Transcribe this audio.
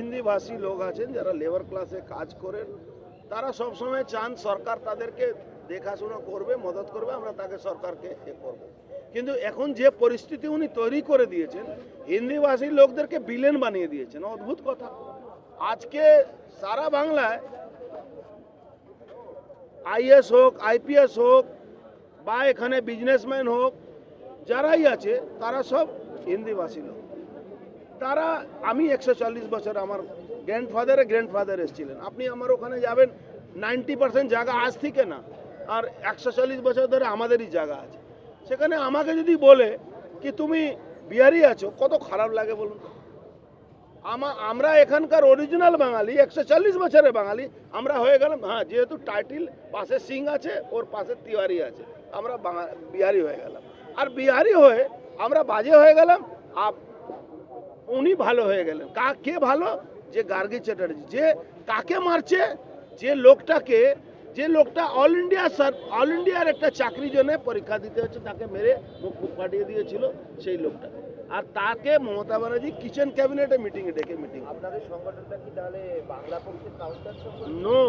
হিন্দিভাষী লোক আছেন, যারা লেবার ক্লাসে কাজ করেন, তারা সবসময় চান সরকার তাদেরকে দেখাশোনা করবে, মদত করবে, আমরা তাকে সরকারকে এ করব। কিন্তু এখন যে পরিস্থিতি উনি তৈরি করে দিয়েছেন, হিন্দিভাষী লোকদেরকে বিলেন বানিয়ে দিয়েছেন, অদ্ভুত কথা। আজকে সারা বাংলায় আইএস হোক, আইপিএস হোক, বা এখানে বিজনেসম্যান হোক, যারাই আছে, তারা সব হিন্দিভাষী লোক। তারা, আমি একশো চল্লিশ বছর আমার গ্র্যান্ডফাদারে গ্র্যান্ডফাদার এসেছিলেন। আপনি আমার ওখানে যাবেন নাইনটি পার্সেন্ট জায়গা আজ থেকে না, আর একশো চল্লিশ বছর ধরে আমাদেরই জায়গা আছে। সেখানে আমাকে যদি বলে কি তুমি বিহারি আছো, কত খারাপ লাগে বলুন আমা, আমরা এখানকার অরিজিনাল বাঙালি, একশো চল্লিশ বছরের বাঙালি, আমরা হয়ে গেলাম হ্যাঁ যেহেতু টাইটিল পাশে সিং আছে, ওর পাশে তিওয়ারি আছে, আমরা বাঙা, বিহারি হয়ে গেলাম। আর বিহারি হয়ে আমরা বাজে হয়ে গেলাম, আপ উনি ভালো হয়ে গেলেন। কা কে ভালো? যে গার্গী চ্যাটার্জি। যে কাকে মারছে? যে লোকটাকে যে লোকটা অল ইন্ডিয়া স্যার অল ইন্ডিয়ার একটা চাকরির জন্য পরীক্ষা দিতে হচ্ছে তাকে মেরে মুখ ফাটিয়ে দিয়েছিল সেই লোকটা। আর তাকে মমতা ব্যানার্জি কিচেন ক্যাবিনেটে মিটিংয়ে ডেকে মিটিং আপনাদের সংগঠনটা কি তাহলে বাংলা পক্ষের কাউন্টার নো